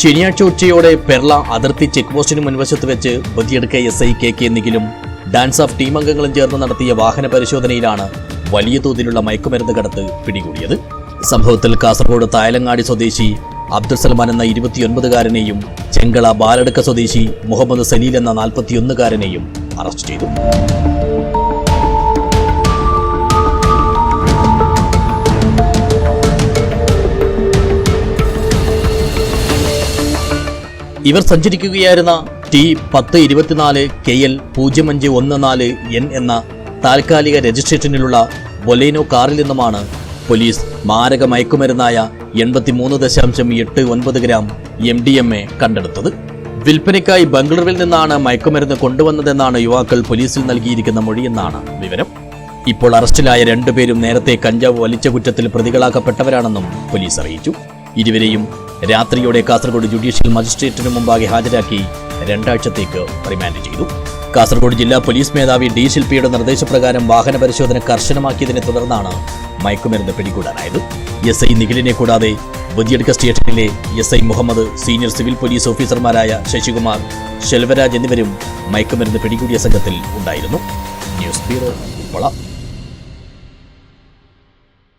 ശനിയാഴ്ച ഉച്ചയോടെ പെർള അതിർത്തി ചെക്ക് പോസ്റ്റിന് മുൻവശത്ത് വെച്ച് Badiadka S I K K നിഖിലും DANSAF team അംഗങ്ങളും ചേർന്ന് നടത്തിയ വാഹന പരിശോധനയിലാണ് വലിയ തോതിലുള്ള മയക്കുമരുന്ന് കടത്ത് പിടികൂടിയത്. സംഭവത്തിൽ കാസർഗോഡ് തായലങ്ങാടി സ്വദേശി അബ്ദുൽ സൽമാൻ എന്ന ഇരുപത്തിയൊൻപതുകാരനെയും ചെങ്കള ബാലടുക്ക സ്വദേശി മുഹമ്മദ് സലീൽ എന്ന നാൽപ്പത്തിയൊന്നുകാരനെയും അറസ്റ്റ് ചെയ്തു. ഇവർ സഞ്ചരിക്കുകയായിരുന്ന ടി പത്ത് ഇരുപത്തിനാല് കെ എൽ പൂജ്യം അഞ്ച് ഒന്ന് നാല് എൻ എന്ന താൽക്കാലിക രജിസ്ട്രേഷനിലുള്ള ബൊലേനോ കാറിൽ നിന്നുമാണ് പോലീസ് മാരക മയക്കുമരുന്നായ എൺപത്തിമൂന്ന് ദശാംശം എട്ട് ഒൻപത് gram M D M A കണ്ടെടുത്തത്. വിൽപ്പനയ്ക്കായി ബംഗളൂരുവിൽ നിന്നാണ് മയക്കുമരുന്ന് കൊണ്ടുവന്നതെന്നാണ് യുവാക്കൾ പോലീസിൽ നൽകിയിരിക്കുന്ന മൊഴിയെന്നാണ് വിവരം. ഇപ്പോൾ അറസ്റ്റിലായ രണ്ടുപേരും നേരത്തെ കഞ്ചാവ് വലിച്ച കുറ്റത്തിൽ പ്രതികളാക്കപ്പെട്ടവരാണെന്നും പോലീസ് അറിയിച്ചു. ഇരുവരെയും രാത്രിയോടെ കാസർഗോഡ് ജുഡീഷ്യൽ മജിസ്ട്രേറ്റിന് മുമ്പാകെ ഹാജരാക്കി രണ്ടാഴ്ചത്തേക്ക് റിമാൻഡ് ചെയ്തു. കാസർഗോഡ് ജില്ലാ പോലീസ് മേധാവി ഡി ശില്പിയുടെ നിർദ്ദേശപ്രകാരം വാഹന പരിശോധന കർശനമാക്കിയതിനെ തുടർന്നാണ് മയക്കുമരുന്ന് പിടികൂടാനായത്. എസ് ഐ നിഖിലിനെ കൂടാതെ ബദിയടുക്ക സ്റ്റേഷനിലെ S I Muhammad senior civil police ഓഫീസർമാരായ ശശികുമാർ ശെൽവരാജ് എന്നിവരും മയക്കുമരുന്ന് പിടികൂടിയ സംഘത്തിൽ ഉണ്ടായിരുന്നു. News bureau Uppala